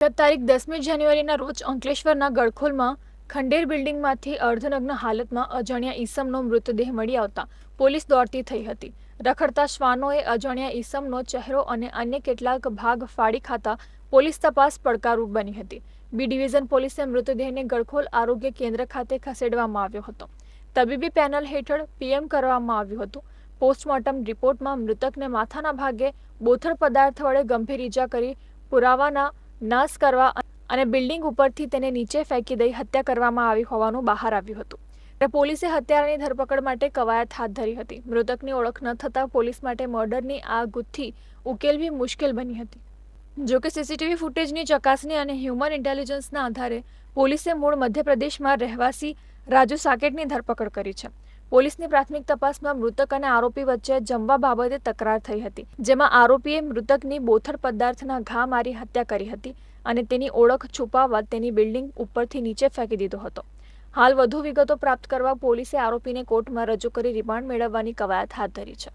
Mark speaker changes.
Speaker 1: ગત તારીખ દસમી જાન્યુઆરીના રોજ અંકલેશ્વરના ગળખોલમાં ખંડેર બિલ્ડિંગમાંથી અર્ધનગ્ન હાલતમાં અજાણ્યા ઈસમનો મૃતદેહ મળી આવતા પોલીસ દોડતી થઈ હતી. રખડતા શ્વાનોએ અજાણ્યા ઈસમનો ચહેરો અને અન્ય કેટલાક ભાગ ફાડી ખાતા પોલીસ તપાસ પડકારરૂપ બની હતી. બી ડિવિઝન પોલીસે મૃતદેહને ગળખોલ આરોગ્ય કેન્દ્ર ખાતે ખસેડવામાં આવ્યો હતો. તબીબી પેનલ હેઠળ પીએમ કરવામાં આવ્યું હતું. પોસ્ટમોર્ટમ રિપોર્ટમાં મૃતકને માથાના ભાગે બોથર પદાર્થ વડે ગંભીર ઈજા કરી પુરાવાના નાશ કરવા અને બિલ્ડિંગ ઉપરથી તેને નીચે ફેંકી દઈ હત્યા કરવામાં આવી હોવાનું બહાર આવ્યું હતું. પોલીસે હત્યારાની ધરપકડ માટે કવાયત હાથ ધરી હતી. મૃતકની ઓળખ ન થતાં પોલીસ માટે મર્ડરની આ ગુથ્થી ઉકેલવી મુશ્કેલ બની હતી. જોકે સીસીટીવી ફૂટેજની ચકાસણી અને હ્યુમન ઇન્ટેલિજન્સના આધારે પોલીસે મૂળ મધ્યપ્રદેશમાં રહેવાસી રાજુ સાકેટની ધરપકડ કરી છે. પોલીસની પ્રાથમિક તપાસમાં મૃતક અને આરોપી વચ્ચે જમવા બાબતે તકરાર થઈ હતી, જેમાં આરોપીએ મૃતકની બોથડ પદાર્થના ઘા મારી હત્યા કરી હતી અને તેની ઓળખ છુપાવવા તેની બિલ્ડિંગ ઉપરથી નીચે ફેંકી દીધો હતો. હાલ વધુ વિગતો પ્રાપ્ત કરવા પોલીસે આરોપીને કોર્ટમાં રજૂ કરી રિમાન્ડ મેળવવાની કવાયત હાથ ધરી છે.